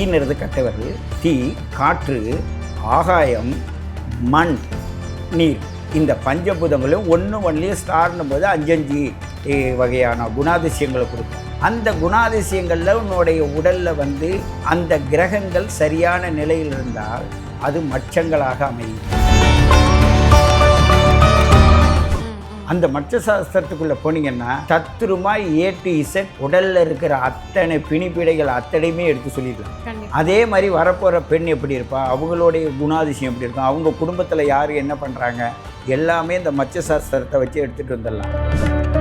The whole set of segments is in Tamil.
தீங்கிறது கட்டவர்கள் தீ காற்று ஆகாயம் மண் நீர். இந்த பஞ்சபூதங்களும் ஒன்று ஒன்றுலேயும் ஸ்டார்னும் போது அஞ்சஞ்சு வகையான குணாதிசயங்களை கொடுக்கும். அந்த குணாதிசயங்களில் உன்னுடைய உடலில் வந்து அந்த கிரகங்கள் சரியான நிலையில் இருந்தால் அது மச்சங்களாக அமையும். அந்த மற்ற சாஸ்திரத்துக்குள்ளே போனீங்கன்னா தத்துருமாய் ஏ டு இசட் உடலில் இருக்கிற அத்தனை பிணிப்பீடைகள் அத்தனையுமே எடுத்து சொல்லிடலாம். அதே மாதிரி வரப்போகிற பெண் எப்படி இருப்பா? அவங்களுடைய குணாதிசயம் எப்படி இருக்கும்? அவங்க குடும்பத்தில் யார் என்ன பண்ணுறாங்க எல்லாமே இந்த மச்ச சாஸ்திரத்தை வச்சு எடுத்துகிட்டு வந்துடலாம்.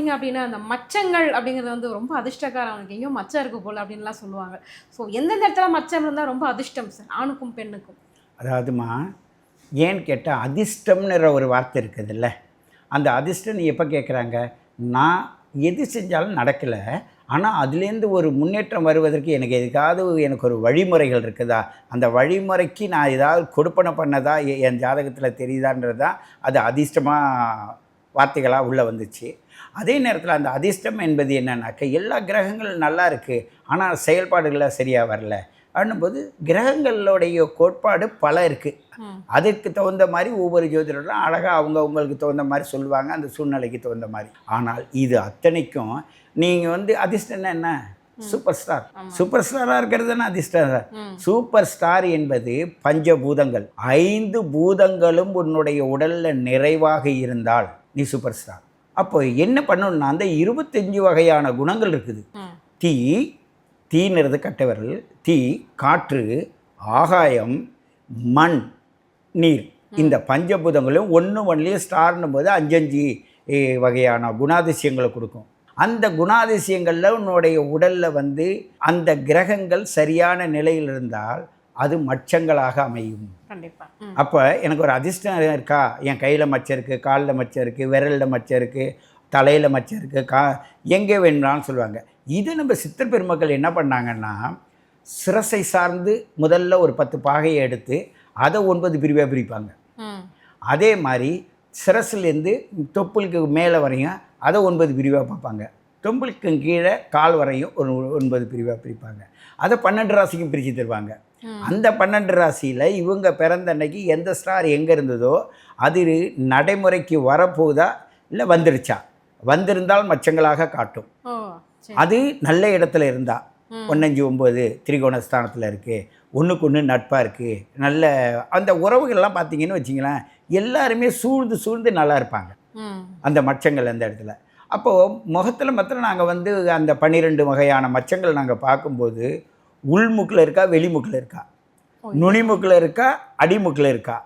பார்த்தீங்க அப்படின்னா அந்த மச்சங்கள் அப்படிங்கிறது வந்து ரொம்ப அதிர்ஷ்டக்காரம் அவனுக்கு. எங்கேயும் மச்சம் இருக்குது போல் அப்படின்லாம் சொல்லுவாங்க. ஸோ எந்தெந்த இடத்துல மச்சம் இருந்தால் ரொம்ப அதிர்ஷ்டம்? சார் ஆணுக்கும் பெண்ணுக்கும். அதாவதுமா ஏன்னு கேட்டால் அதிர்ஷ்டம்ன்ற ஒரு வார்த்தை இருக்குதுல்ல. அந்த அதிர்ஷ்டம் நீ எப்போ கேட்குறாங்க நான் எது செஞ்சாலும் நடக்கலை. ஆனால் அதுலேருந்து ஒரு முன்னேற்றம் வருவதற்கு எனக்கு எதுக்காவது எனக்கு ஒரு வழிமுறைகள் இருக்குதா? அந்த வழிமுறைக்கு நான் ஏதாவது கொடுப்பனை பண்ணதா? எ- என் ஜாதகத்தில் தெரியுதான்றது தான் அது அதிர்ஷ்டமாக வார்த்தைகளாக உள்ளே வந்துச்சு. அதே நேரத்தில் அந்த அதிர்ஷ்டம் என்பது என்னன்னாக்க எல்லா கிரகங்களும் நல்லா இருக்குது ஆனால் செயல்பாடுகள்லாம் சரியாக வரல. அப்படின்னும்போது கிரகங்களுடைய கோட்பாடு பல இருக்குது. அதுக்கு தகுந்த மாதிரி ஒவ்வொரு ஜோதிடரும் அழகாக அவங்க அவங்களுக்கு தகுந்த மாதிரி சொல்லுவாங்க அந்த சூழ்நிலைக்கு தகுந்த மாதிரி. ஆனால் இது அத்தனைக்கும் நீங்கள் வந்து அதிர்ஷ்டம்னா என்ன? Super star. சூப்பர் ஸ்டாராக இருக்கிறது தானே அதிர்ஷ்டம். சூப்பர் ஸ்டார் என்பது பஞ்சபூதங்கள். ஐந்து பூதங்களும் உன்னுடைய உடலில் நிறைவாக இருந்தால் நீ சூப்பர் ஸ்டார். அப்போ என்ன பண்ணணும்னா அந்த இருபத்தஞ்சு வகையான குணங்கள் இருக்குது. தீ தீங்கிறது கட்டவர்கள் தீ காற்று ஆகாயம் மண் நீர். இந்த பஞ்சபூதங்களும் ஒன்று ஒன்றுலேயும் ஸ்டார்னும் போது அஞ்சஞ்சு வகையான குணாதிசயங்களை கொடுக்கும். அந்த குணாதிசயங்களில் உன்னுடைய உடலில் வந்து அந்த கிரகங்கள் சரியான நிலையில் இருந்தால் அது மச்சங்களாக அமையும். கண்டிப்பா ம். அப்போ எனக்கு ஒரு அதிர்ஷ்டம் இருக்கா என் கையில் மச்சம் இருக்குது காலில் மச்சம் இருக்குது விரலில் மச்சம் இருக்குது தலையில் மச்சம் இருக்குது கா எங்கே வேணும்னாலும் சொல்லுவாங்க இது நம்ம சித்தர் பெருமக்கள் என்ன பண்ணாங்கன்னா சிரசை சார்ந்து முதல்ல ஒரு பத்து பாகையை எடுத்து அதை ஒன்பது பிரிவாக பிரிப்பாங்க. அதே மாதிரி சிரஸ்லேருந்து தொப்புளுக்கு மேலே வரையும் அதை ஒன்பது பிரிவாக பார்ப்பாங்க தொம்புளுக்கு கீழே கால் வரையும் ஒரு ஒன்பது பிரிவாக பிரிப்பாங்க அதை பன்னெண்டு ராசிக்கும் பிரித்து தருவாங்க. அந்த பன்னெண்டு ராசியில் இவங்க பிறந்த அன்னைக்கு எந்த ஸ்டார் எங்கே இருந்ததோ அது நடைமுறைக்கு வரப்போகுதா இல்லை வந்துருச்சா? வந்திருந்தால் மச்சங்களாக காட்டும். அது நல்ல இடத்துல இருந்தா. ஒன்னஞ்சு ஒம்பது திரிகோணஸ்தானத்தில் இருக்குது ஒன்றுக்கு ஒன்று நட்பாக இருக்குது நல்ல அந்த உறவுகள்லாம் பார்த்தீங்கன்னு வச்சிங்களேன் எல்லாருமே சூழ்ந்து சூழ்ந்து நல்லா இருப்பாங்க. அந்த மச்சங்கள் அந்த இடத்துல. அப்போது முகத்தில் மாத்திரம் நாங்கள் வந்து அந்த பன்னிரெண்டு வகையான மச்சங்கள் நாங்கள் பார்க்கும்போது உள்முக்கில் இருக்கா வெளிமுக்கில் இருக்கா? நுனிமுக்கில் இருக்கா அடிமுக்கில் இருக்கா?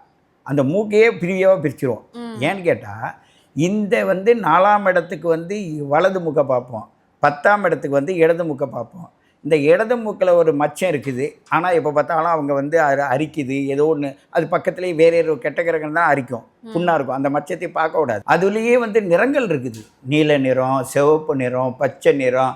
அந்த மூக்கையே பிரிவாக பிரிச்சிருவோம். ஏன்னு கேட்டால் இந்த வந்து நாலாம் இடத்துக்கு வந்து வலது முக்க பார்ப்போம். பத்தாம் இடத்துக்கு வந்து இடது முக்க பார்ப்போம். இந்த இடது மூக்கில் ஒரு மச்சம் இருக்குது. ஆனால் எப்போ பார்த்தாலும் அவங்க வந்து அரிக்குது. ஏதோ ஒன்று அது பக்கத்துலேயே வேற ஒரு கெட்ட கிரகம் தான் அரிக்கும். புண்ணாக இருக்கும். அந்த மச்சத்தை பார்க்க கூடாது. அதுலேயே வந்து நிறங்கள் இருக்குது. நீல நிறம் சிவப்பு நிறம் பச்சை நிறம்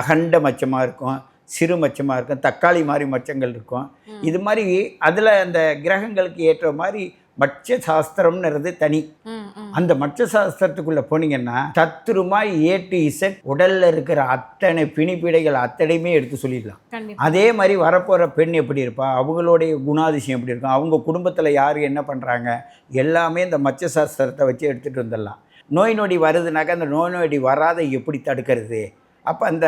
அகண்ட மச்சமாக இருக்கும். சிறு மச்சமாக இருக்கும் தக்காளி மாதிரி மச்சங்கள் இருக்கும். இது மாதிரி அதில் அந்த கிரகங்களுக்கு ஏற்ற மாதிரி மட்ச சாஸ்திரம்ன்றது தனி. அந்த மட்ச சாஸ்திரத்துக்குள்ளே போனீங்கன்னா தத்துருமாய் ஏ டு இசட் உடலில் இருக்கிற அத்தனை பிணிப்பீடைகள் அத்தனையுமே எடுத்து சொல்லிடலாம். அதே மாதிரி வரப்போகிற பெண் எப்படி இருப்பா? அவங்களுடைய குணாதிசயம் எப்படி இருக்கும்? அவங்க குடும்பத்தில் யார் என்ன பண்ணுறாங்க எல்லாமே இந்த மச்ச சாஸ்திரத்தை வச்சு எடுத்துகிட்டு வந்துடலாம். நோய் நொடி வருதுனாக்கா அந்த நோய் நொடி வராத எப்படி தடுக்கிறது? அப்போ அந்த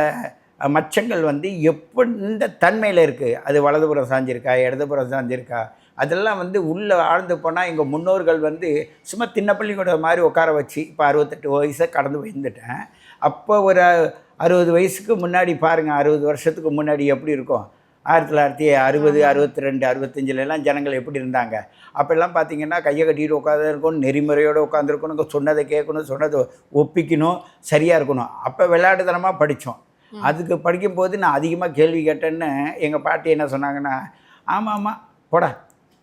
மச்சங்கள் வந்து எப்போ இந்த தன்மையில் இருக்குது அது வலதுபுறம் சாஞ்சிருக்கா? இடதுபுறம் சாஞ்சிருக்கா? அதெல்லாம் வந்து உள்ளே ஆழ்ந்து போனால் எங்கள் முன்னோர்கள் வந்து சும்மா தின்ன பள்ளிக்கூட மாதிரி உட்கார வச்சு இப்போ அறுபத்தெட்டு வயசை கடந்து வந்துட்டேன் அப்போ ஒரு அறுபது வயசுக்கு முன்னாடி பாருங்கள் அறுபது வருஷத்துக்கு முன்னாடி எப்படி இருக்கும்? ஆயிரத்தி தொள்ளாயிரத்தி அறுபது அறுபத்தி ரெண்டு அறுபத்தஞ்சிலலாம் ஜனங்கள் எப்படி இருந்தாங்க? அப்போல்லாம் பார்த்தீங்கன்னா கையை கட்டிட்டு உட்காந்துருக்கணும் நெறிமுறையோடு உட்காந்துருக்கணும் சொன்னதை கேட்கணும் சொன்னதை ஒப்பிக்கணும் சரியாக இருக்கணும். அப்போ விளையாட்டுத்தனமாக படித்தோம். அதுக்கு படிக்கும்போது நான் அதிகமாக கேள்வி கேட்டேன்னு எங்கள் பாட்டி என்ன சொன்னாங்கன்னா ஆமாம் ஆமாம் போடா.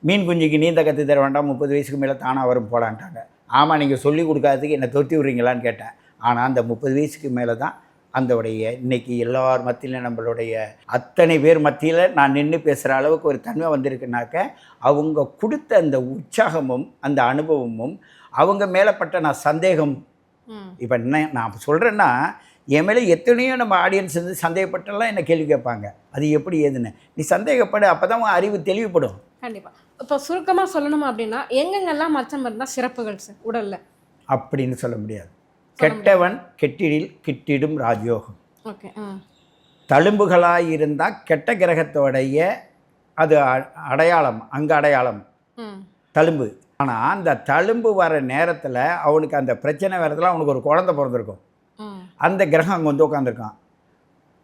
மீன் குஞ்சுக்கு நீந்த கற்று தர வேண்டாம். முப்பது வயசுக்கு மேலே தானாக வரும் போடான்ட்டாங்க. ஆமாம் நீங்கள் சொல்லி கொடுக்காததுக்கு என்னை தொத்தி விட்றீங்களான்னு கேட்டேன். ஆனால் அந்த முப்பது வயசுக்கு மேலே தான் அந்தோடைய இன்னைக்கு எல்லார் மத்தியிலும் நம்மளுடைய அத்தனை பேர் மத்தியில் நான் நின்று பேசுகிற அளவுக்கு ஒரு தன்மை வந்திருக்குனாக்க அவங்க கொடுத்த அந்த உற்சாகமும் அந்த அனுபவமும் அவங்க மேலப்பட்ட நான் சந்தேகம். இப்போ என்ன நான் சொல்கிறேன்னா என் மேலே எத்தனையோ நம்ம ஆடியன்ஸ் வந்து சந்தேகப்பட்டெல்லாம் என்ன கேள்வி கேட்பாங்க. அது எப்படி ஏதுன்னு. நீ சந்தேகப்படு அப்போ தான் உன் அறிவு தெளிவுபடும். கண்டிப்பா. இப்போ சுருக்கமா சொல்லணும் அப்படின்னா எங்கெங்கெல்லாம் மச்சம் இருந்தா சிறப்புகள் சார் உடல்ல? அப்படின்னு சொல்ல முடியாது. கெட்டவன் கெட்டிடில் கிட்டிடும் ராஜயோகம். ஓகே தழும்புகளாக இருந்தால் கெட்ட கிரகத்தோடைய அது அடையாளம் அங்கே அடையாளம். தழும்பு. ஆனால் அந்த தழும்பு வர நேரத்தில் அவனுக்கு அந்த பிரச்சனை வரத்துல அவனுக்கு ஒரு குழந்தை பிறந்திருக்கும். அந்த கிரகம் அங்கே வந்து உட்காந்துருக்கான்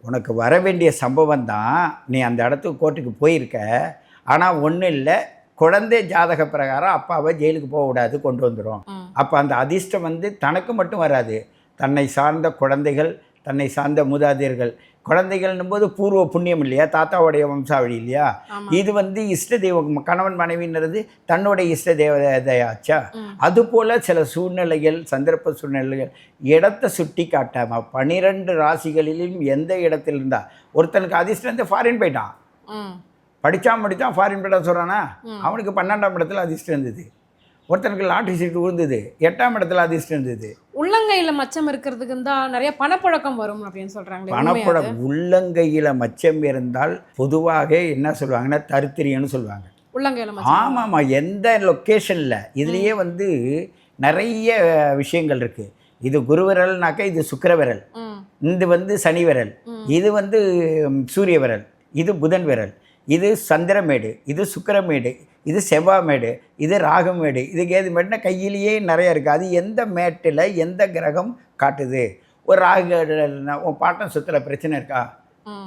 உனக்கு வர வேண்டிய சம்பவம் தான் நீ அந்த இடத்துக்கு கோர்ட்டுக்கு போயிருக்க. ஆனால் ஒன்றும் இல்லை. குழந்தை ஜாதக பிரகாரம் அப்பாவை ஜெயிலுக்கு போக விடாது கொண்டு வந்துடும் அப்போ அந்த அதிர்ஷ்டம் வந்து தனக்கு மட்டும் வராது. தன்னை சார்ந்த குழந்தைகள் தன்னை சார்ந்த மூதாதையர்கள். குழந்தைகள்னும் போது பூர்வ புண்ணியம் இல்லையா? தாத்தாவுடைய வம்சாவளி இல்லையா? இது வந்து இஷ்ட தெய்வம். கணவன் மனைவின்றது தன்னுடைய இஷ்ட தேவதையாச்சா. அதுபோல் சில சூழ்நிலைகள் சந்தர்ப்ப சூழ்நிலைகள் இடத்தை சுட்டி காட்டாம பனிரெண்டு ராசிகளிலும் எந்த இடத்துல இருந்தா? ஒருத்தனுக்கு அதிர்ஷ்டம் வந்து ஃபாரின் போயிட்டான். ம். படித்தான் படித்தான் ஃபாரின் போயிட்டா சொல்கிறானா. அவனுக்கு பன்னெண்டாம் இடத்துல அதிர்ஷ்டம் இருந்தது. ஒருத்தனுக்கு லாட்ரி சீட்டு விழுந்தது எட்டாம் இடத்துல அதிர்ஷ்டம் இருந்தது. உள்ளங்கையில மச்சம் இருக்கிறதுக்கு தான் நிறைய பணப்புழக்கம் வரும் அப்படின்னு பணப்பட அது? உள்ளங்கையில் மச்சம் இருந்தால் பொதுவாக என்ன சொல்லுவாங்கன்னா தருத்திரியன்னு சொல்லுவாங்க. உள்ளங்கையில மச்சம் ஆமாம்மா எந்த லொக்கேஷனில் இதுலேயே வந்து நிறைய விஷயங்கள் இருக்குது இது குருவிரல்னாக்கா இது சுக்கிரவிரல். இது வந்து சனி விரல். இது வந்து சூரிய விரல் இது புதன் விரல் இது சந்திரமேடு இது சுக்கிரமேடு இது செவ்வாமேடு இது ராகமேடு இது கேது மேடுனா கையிலேயே நிறைய இருக்குது அது எந்த மேட்டில் எந்த கிரகம் காட்டுது? ஒரு ராகு உன் பாட்டன் சொத்தில் பிரச்சனை இருக்கா?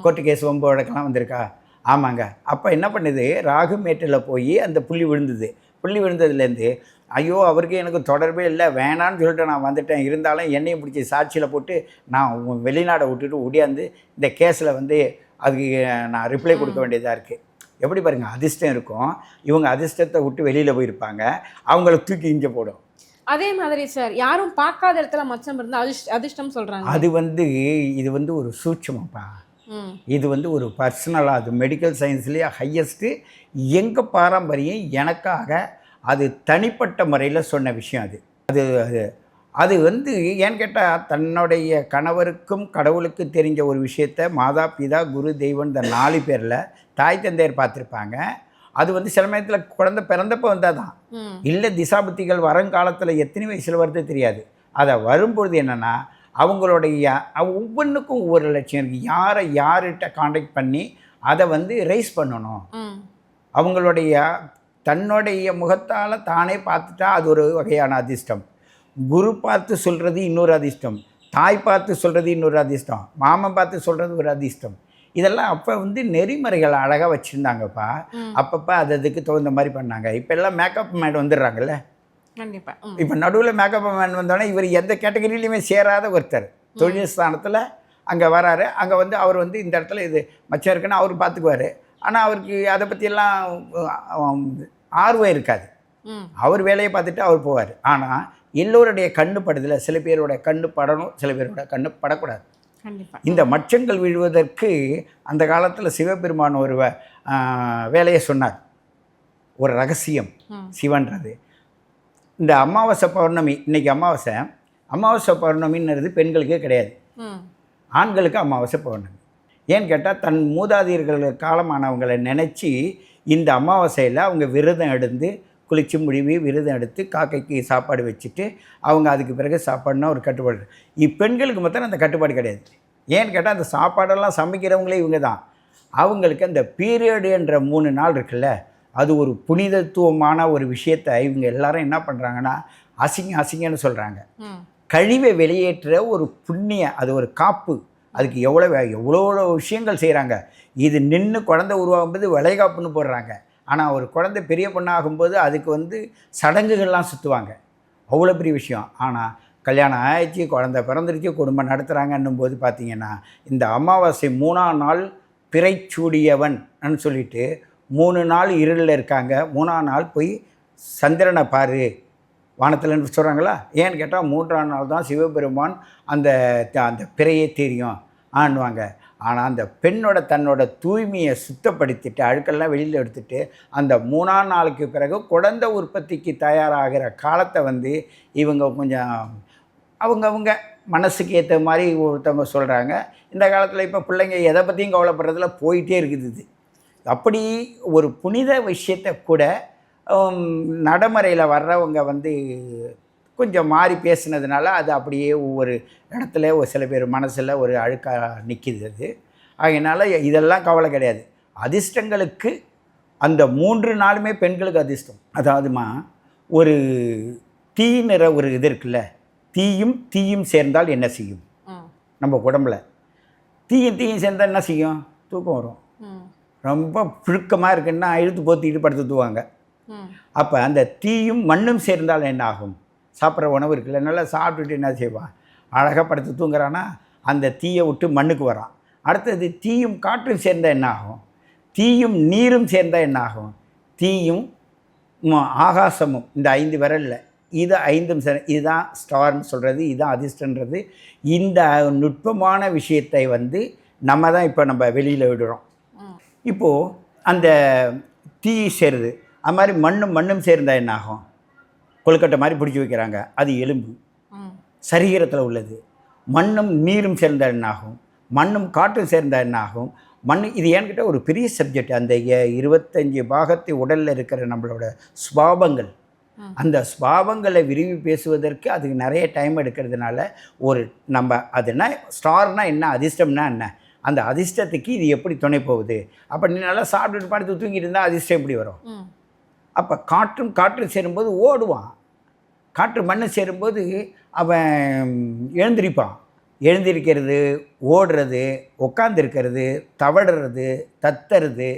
கோர்ட்டு கேஸ் வம்பு வழக்கெல்லாம் வந்திருக்கா? ஆமாங்க. அப்போ என்ன பண்ணுது? ராகு மேட்டில் போய் அந்த புள்ளி விழுந்தது. புள்ளி விழுந்ததுலேருந்து ஐயோ அவருக்கு எனக்கு தொடர்பே இல்லை வேணான்னு சொல்லிட்டு நான் வந்துட்டேன். இருந்தாலும் என்னையும் பிடிச்சி சாட்சியில் போட்டு நான் வெளிநாடை விட்டுட்டு ஓடியாந்து இந்த கேஸில் வந்து அதுக்கு நான் ரிப்ளை கொடுக்க வேண்டியதாக இருக்குது எப்படி பாருங்கள் அதிர்ஷ்டம் இருக்கும். இவங்க அதிர்ஷ்டத்தை விட்டு வெளியில் போயிருப்பாங்க. அவங்கள தூக்கி இஞ்ச போடும். அதே மாதிரி சார் யாரும் பார்க்காத இடத்துல மச்சம் இருந்தா அதிர்ஷ்ட அதிர்ஷ்டம் சொல்றாங்க. அது வந்து இது வந்து ஒரு சூட்சமப்பா. இது வந்து ஒரு பர்சனலாக அது மெடிக்கல் சயின்ஸ்லேயே ஹையஸ்ட்டு எங்கள் பாரம்பரியம் எனக்காக அது தனிப்பட்ட முறையில் சொன்ன விஷயம் அது அது அது வந்து ஏன்னு கேட்டால் தன்னுடைய கணவருக்கும் கடவுளுக்கு தெரிஞ்ச ஒரு விஷயத்த மாதா பிதா குரு தெய்வம் இந்த நாலு பேரில் தாய் தந்தையர் பார்த்துருப்பாங்க. அது வந்து சில நேரத்தில் குழந்தை பிறந்தப்போ வந்தால் தான் இல்லை திசாபுத்திகள் வருங்காலத்தில் எத்தனை வயசில் வருது தெரியாது. அதை வரும்பொழுது என்னென்னா அவங்களுடைய அவ- ஒவ்வொன்றுக்கும் ஒவ்வொரு லட்சியம் இருக்குது யாரை யார்கிட்ட காண்டாக்ட் பண்ணி அதை வந்து ரைஸ் பண்ணணும். அவங்களுடைய தன்னுடைய முகத்தால் தானே பார்த்துட்டா அது ஒரு வகையான அதிர்ஷ்டம். குரு பார்த்து சொல்கிறது இன்னொரு அதிர்ஷ்டம். தாய் பார்த்து சொல்கிறது இன்னொரு அதிர்ஷ்டம். மாமன் பார்த்து சொல்கிறது ஒரு அதிர்ஷ்டம். இதெல்லாம் அப்போ வந்து நெறிமுறைகள் அழகாக வச்சுருந்தாங்கப்பா. அப்பப்போ அது அதுக்கு தகுந்த மாதிரி பண்ணாங்க. இப்போ எல்லாம் மேக்கப் மேட் வந்துடுறாங்கல்ல? கண்டிப்பா. ம். இப்போ நடுவில் மேக்கப் மேன் வந்தோடனே இவர் எந்த கேட்டகரியிலையுமே சேராத ஒருத்தர். தொழில் ஸ்தானத்தில் அங்கே வராரு. அங்கே வந்து அவர் வந்து இந்த இடத்துல இது மச்சம் இருக்குன்னு அவர் பார்த்துக்குவார் ஆனால் அவருக்கு அதை பற்றியெல்லாம் ஆர்வம் இருக்காது. அவர் வேலையை பார்த்துட்டு அவர் போவார். ஆனால் எல்லோருடைய கண்ணு படுதில்ல சில பேரோட கண்ணு படணும் சில பேரோட கண்ணு படக்கூடாது. இந்த மச்சங்கள் விழுவதற்கு அந்த காலத்தில் சிவபெருமான் ஒரு வேலையை சொன்னார். ஒரு ரகசியம் சிவன்றது. இந்த அமாவாசை பௌர்ணமி இன்னைக்கு அமாவாசை அமாவாசை பௌர்ணமின்றது பெண்களுக்கே கிடையாது. ஆண்களுக்கு அமாவாசை பௌர்ணமி. ஏன்னு கேட்டால் தன் மூதாதையர்கள் காலமானவங்களை நினச்சி இந்த அமாவாசையில் அவங்க விரதம் எடுத்து குளிச்சு முடிவி விரதம் எடுத்து காக்கைக்கு சாப்பாடு வச்சுட்டு அவங்க அதுக்கு பிறகு சாப்பாடுனா ஒரு கட்டுப்பாடு. இப்பெண்களுக்கு மாத்திரம் அந்த கட்டுப்பாடு கிடையாது. ஏன்னு கேட்டால் அந்த சாப்பாடெல்லாம் சமைக்கிறவங்களே இவங்க தான். அவங்களுக்கு அந்த பீரியடுன்ற மூணு நாள் இருக்குல்ல அது ஒரு புனிதத்துவமான ஒரு விஷயத்தை இவங்க எல்லாரும் என்ன பண்ணுறாங்கன்னா அசிங்க அசிங்கன்னு சொல்கிறாங்க கழிவை வெளியேற்ற ஒரு புண்ணிய அது ஒரு காப்பு. அதுக்கு எவ்வளோ எவ்வளோ விஷயங்கள் செய்கிறாங்க இது நின்று குழந்தை உருவாகும்போது வளைகாப்புன்னு போடுறாங்க. ஆனால் ஒரு குழந்தை பெரிய பொண்ணாகும்போது அதுக்கு வந்து சடங்குகள்லாம் சுற்றுவாங்க அவ்வளோ பெரிய விஷயம். ஆனால் கல்யாணம் ஆயிடுச்சு குழந்தை பிறந்துருச்சு குடும்பம் நடத்துகிறாங்கன்னும் போது பார்த்திங்கன்னா இந்த அமாவாசை மூணாம் நாள் பிறைச்சூடியவன் சொல்லிட்டு மூணு நாள் இருளில் இருக்காங்க. மூணாம் நாள் போய் சந்திரனை பாரு வானத்தில்னு சொல்கிறாங்களா ஏன்னு கேட்டால் மூன்றாம் நாள் தான் சிவபெருமான் அந்த அந்த பிறையே தெரியும். ஆண்டுவாங்க. ஆனால் அந்த பெண்ணோட தன்னோட தூய்மையை சுத்தப்படுத்திட்டு அழுக்கெல்லாம் வெளியில் எடுத்துட்டு அந்த மூணாம் நாளுக்கு பிறகு குழந்தை உற்பத்திக்கு தயாராகிற காலத்தை வந்து இவங்க கொஞ்சம் அவங்கவுங்க மனசுக்கு ஏற்ற மாதிரி ஒருத்தவங்க சொல்கிறாங்க இந்த காலத்தில் இப்போ பிள்ளைங்க எதை பற்றியும் கவலைப்படுறதுல போயிட்டே இருக்குது இது. அப்படி ஒரு புனித விஷயத்தை கூட நடைமுறையில் வர்றவங்க வந்து கொஞ்சம் மாறி பேசுனதுனால அது அப்படியே ஒவ்வொரு இடத்துல ஒரு சில பேர் மனசில் ஒரு அழுக்காக நிற்கிது அது. அதனால் இதெல்லாம் கவலை கிடையாது. அதிர்ஷ்டங்களுக்கு அந்த மூன்று நாளுமே பெண்களுக்கு அதிர்ஷ்டம். அதாவதுமா ஒரு தீ நிற ஒரு இது இருக்குல்ல தீயும் தீயும் சேர்ந்தால் என்ன செய்யும்? நம்ம உடம்புல. தீயும் தீயும் சேர்ந்தால் என்ன செய்யும்? தூக்கம் வரும். ரொம்ப புழுக்கமாக இருக்குன்னா இழுத்து போத்திட்டு படுத்து தூவாங்க. ம். அப்போ அந்த தீயும் மண்ணும் சேர்ந்தால் என்ன ஆகும்? சாப்பிட்ற உணவு இருக்குல்ல நல்லா சாப்பிட்டுட்டு என்ன செய்வான் அழகாக படுத்து தூங்குறான்னா அந்த தீயை விட்டு மண்ணுக்கு வரான். அடுத்தது தீயும் காற்றும் சேர்ந்தால் என்ன ஆகும்? தீயும் நீரும் சேர்ந்தால் என்ன ஆகும்? தீயும் ஆகாசமும். இந்த ஐந்து விரலில். இது ஐந்தும் சேர இதுதான் ஸ்டார்னு சொல்கிறது இதுதான் அதிர்ஷ்டன்றது. இந்த நுட்பமான விஷயத்தை வந்து நம்ம தான் இப்போ நம்ம வெளியில் விடுறோம். இப்போது அந்த தீ சேருது. அது மாதிரி மண்ணும் மண்ணும் சேர்ந்தால் என்ன ஆகும்? கொழுக்கட்டை மாதிரி பிடிச்சி வைக்கிறாங்க. அது எலும்பு. சரீரத்தில் உள்ளது. மண்ணும் நீரும் சேர்ந்தால் என்ன ஆகும் மண்ணும் காற்றும் சேர்ந்தால் என்ன ஆகும் மண் இது ஏன்கிட்ட ஒரு பெரிய சப்ஜெக்ட் அந்த இருபத்தஞ்சு பாகத்து உடலில் இருக்கிற நம்மளோட ஸ்வாபங்கள். அந்த ஸ்வாபங்களை விரிவி பேசுவதற்கு அதுக்கு நிறைய டைம் எடுக்கிறதுனால ஒரு நம்ம அதுனா ஸ்டார்னா என்ன அதிர்ஷ்டம்னா என்ன? அந்த அதிர்ஷ்டத்துக்கு இது எப்படி துணை போகுது? அப்போ நீ நல்லா சாப்பிட்டுட்டு படுத்து தூங்கிட்டு இருந்தால் அதிர்ஷ்டம் எப்படி வரும்? அப்போ காற்றும் காற்று சேரும்போது ஓடுவான். காற்று மண்ணு சேரும்போது அவன் எழுந்திருப்பான். எழுந்திருக்கிறது ஓடுறது உட்காந்துருக்கிறது தவடுறது தத்துறது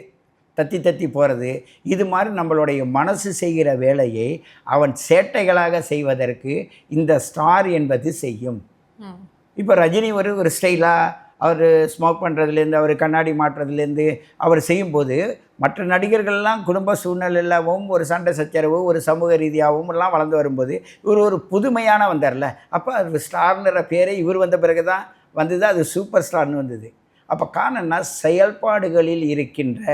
தத்தி தத்தி போகிறது இது மாதிரி நம்மளுடைய மனசு செய்கிற வேலையை அவன் சேட்டைகளாக செய்வதற்கு இந்த ஸ்டார் என்பது செய்யும். இப்போ ரஜினி ஒரு ஒரு ஸ்டைலாக அவர் ஸ்மோக் பண்ணுறதுலேருந்து அவர் கண்ணாடி மாட்டுறதுலேருந்து அவர் செய்யும்போது மற்ற நடிகர்கள்லாம் குடும்ப சூழ்நிலையிலவும் ஒரு சண்டை சச்சரவு ஒரு சமூக ரீதியாகவும் எல்லாம் வளர்ந்து வரும்போது இவர் ஒரு புதுமையான வந்தார்ல அப்போ அது ஸ்டார்ன்ற பேரே இவர் வந்த பிறகு தான் வந்தது அது சூப்பர் ஸ்டார்னு வந்தது. அப்போ காரணம்னா செயல்பாடுகளில் இருக்கின்ற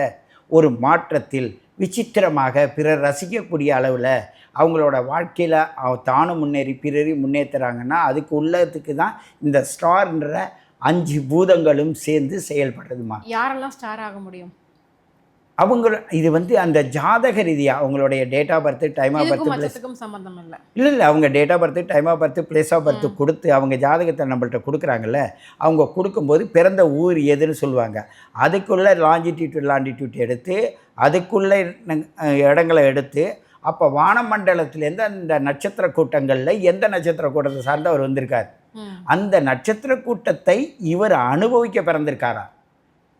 ஒரு மாற்றத்தில் விசித்திரமாக பிறர் ரசிக்கக்கூடிய அளவில் அவங்களோட வாழ்க்கையில் தானும் முன்னேறி பிறரி முன்னேற்றுறாங்கன்னா அதுக்கு உள்ளதுக்கு தான் இந்த ஸ்டார்ன்ற அஞ்சு பூதங்களும் சேர்ந்து செயல்படுறதுமா. யாரெல்லாம் ஸ்டார் ஆக முடியும்? அவங்க இது வந்து அந்த ஜாதக ரீதியாக அவங்களுடைய date of birth time of birth மச்சத்துக்கும் சம்பந்தம் இல்லை. இல்லை இல்லை அவங்க date of birth time of birth place of birth கொடுத்து அவங்க ஜாதகத்தை நம்மள்ட்ட கொடுக்குறாங்கல்ல அவங்க கொடுக்கும்போது பிறந்த ஊர் எதுன்னு சொல்லுவாங்க. அதுக்குள்ளே லாஞ்சிடியூட் லாண்டிடியூட் எடுத்து அதுக்குள்ளே இடங்களை எடுத்து அப்போ வானமண்டலத்திலேருந்து அந்த நட்சத்திர கூட்டங்களில் எந்த நட்சத்திர கூட்டத்தை சார்ந்து அவர் வந்திருக்கார்? அந்த நட்சத்திர கூட்டத்தை இவர் அனுபவிக்க பிறந்திருக்காரா?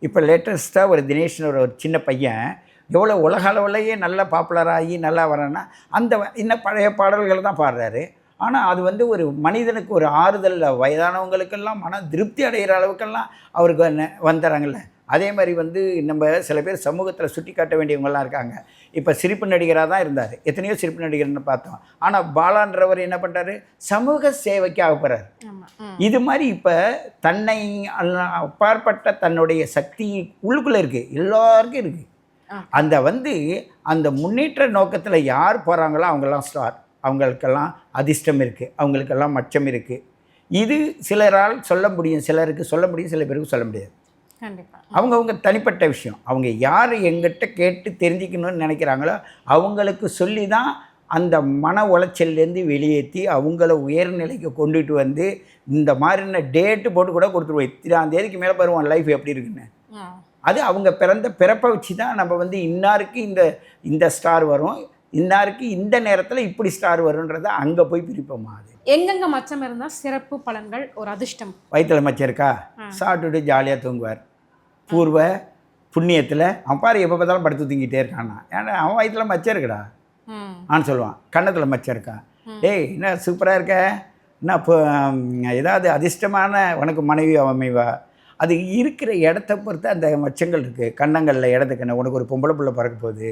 இப்போ லேட்டஸ்ட்டாக ஒரு தினேஷ்னு ஒரு சின்ன பையன் எவ்வளோ உலக அளவுலேயே நல்லா பாப்புலராகி நல்லா வரேன்னா அந்த வ- இன்னும் பழைய பாடல்கள் தான் பாடுறாரு. ஆனால் அது வந்து ஒரு மனிதனுக்கு ஒரு ஆறுதல் வயதானவங்களுக்கெல்லாம் மன திருப்தி அடைகிற அளவுக்கெல்லாம் அவருக்கு வந்து வந்துடுறாங்கல்ல அதே மாதிரி வந்து நம்ம சில பேர் சமூகத்தில் சுட்டி காட்ட வேண்டியவங்கலாம் இருக்காங்க. இப்போ சிரிப்பு நடிகராக தான் இருந்தார். எத்தனையோ சிரிப்பு நடிகர்னு பார்த்தோம். ஆனால் பாலான்றவர் என்ன பண்ணுறாரு சமூக சேவைக்கு ஆகப்படுறாரு இது மாதிரி இப்போ தன்னை அப்பாற்பட்ட தன்னுடைய சக்தி உள்ளுக்குள்ளே இருக்குது எல்லாருக்கும் இருக்குது. அந்த வந்து அந்த முன்னேற்ற நோக்கத்தில் யார் போகிறாங்களோ அவங்கெல்லாம் ஸ்டார் அவங்களுக்கெல்லாம் அதிர்ஷ்டம் இருக்குது அவங்களுக்கெல்லாம் மச்சம் இருக்குது இது சிலரால் சொல்ல முடியும். சிலருக்கு சொல்ல முடியும். சில பேருக்கு சொல்ல முடியாது. அவங்கவுங்க தனிப்பட்ட விஷயம். அவங்க யார் எங்கிட்ட கேட்டு தெரிஞ்சுக்கணும்னு நினைக்கிறாங்களோ அவங்களுக்கு சொல்லி தான் அந்த மன உளைச்சல்லேருந்து வெளியேற்றி அவங்கள உயர்நிலைக்கு கொண்டுட்டு வந்து இந்த மாதிரின டேட்டு போட்டு கூட கொடுத்துருவோம். இத்தனாம் தேதிக்கு மேலே வருவான் லைஃப் எப்படி இருக்குன்னு. அது அவங்க பிறந்த பிறப்பை வச்சு தான் நம்ம வந்து இன்னாருக்கு இந்த இந்த ஸ்டார் வரும் இன்னாருக்கு இந்த நேரத்தில் இப்படி ஸ்டார் வரும்ன்றதை அங்கே போய் பிரிப்போமா அது. எங்கெங்க மச்சம் இருந்தால் சிறப்பு பலன்கள் ஒரு அதிர்ஷ்டம். வயிற்றுல மச்சம் இருக்கா? சாப்பிட்டுட்டு ஜாலியாக தூங்குவார். பூர்வ புண்ணியத்தில் அவன் பாரு எப்போ பார்த்தாலும் படுத்து தூங்கிட்டே இருக்கானா ஏன்னா அவன் வயிற்றுல மச்சம் இருக்குடா. ஆன்னு சொல்லுவான். கன்னத்தில் மச்சம் இருக்கா? டேய் என்ன சூப்பராக இருக்க? என்ன இப்போ ஏதாவது அதிர்ஷ்டமான உனக்கு மனைவி அமைவா? அது இருக்கிற இடத்த பொறுத்து அந்த மச்சங்கள் இருக்குது கண்ணங்களில் இடது கண்ணு உனக்கு ஒரு பொம்பளை பிள்ளை பிறக்க போகுது.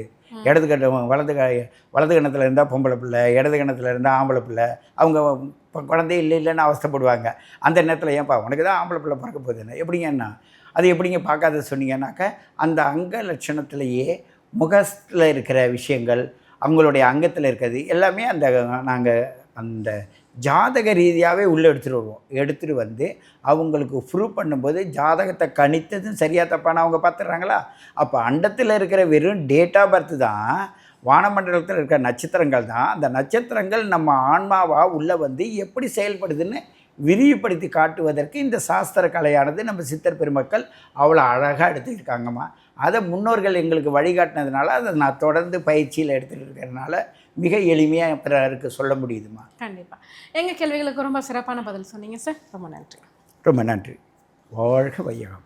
இடது கண்ணு வலது க வலது கண்ணத்தில் இருந்தால் பொம்பளை பிள்ளை இடது கண்ணத்தில் இருந்தால் ஆம்பளை பிள்ளை. அவங்க குழந்தை இல்லை இல்லைன்னு அவஸ்தைப்படுவாங்க. அந்த நேரத்தில் ஏன்ப்பா உனக்கு தான் ஆம்பளை பிள்ளை பிறக்க போகுதுன்னு? எப்படிங்கன்னா அது எப்படிங்க பார்க்காத சொன்னீங்கன்னாக்க அந்த அங்க லட்சணத்திலேயே முகத்தில் இருக்கிற விஷயங்கள் அவங்களுடைய அங்கத்தில் இருக்கிறது எல்லாமே அந்த நாங்கள் அந்த ஜாதக ரீதியாகவே உள்ளே எடுத்துகிட்டு வருவோம். எடுத்துகிட்டு வந்து அவங்களுக்கு ப்ரூவ் பண்ணும்போது ஜாதகத்தை கணித்ததும் சரியாக தப்பான அவங்க பார்த்துடுறாங்களா? அப்போ அண்டத்தில் இருக்கிற வெறும் டேட் ஆஃப் பர்த் தான் வானமண்டலத்தில் இருக்கிற நட்சத்திரங்கள் தான். அந்த நட்சத்திரங்கள் நம்ம ஆன்மாவாக உள்ளே வந்து எப்படி செயல்படுதுன்னு விரிவுபடுத்தி காட்டுவதற்கு இந்த சாஸ்திர கலையானது நம்ம சித்தர் பெருமக்கள் அவ்வளோ அழகாக எடுத்துக்கிட்டாங்கம்மா அதை முன்னோர்கள் எங்களுக்கு வழிகாட்டினதுனால அதை நான் தொடர்ந்து பயிற்சியில் எடுத்துகிட்டு இருக்கிறதுனால மிக எளிமையாக பிறருக்கு சொல்ல முடியுதுமா கண்டிப்பா. எங்க கேள்விகளுக்கு ரொம்ப சிறப்பான பதில் சொன்னீங்க சார். ரொம்ப நன்றி. ரொம்ப நன்றி. வாழ்க வையகம்.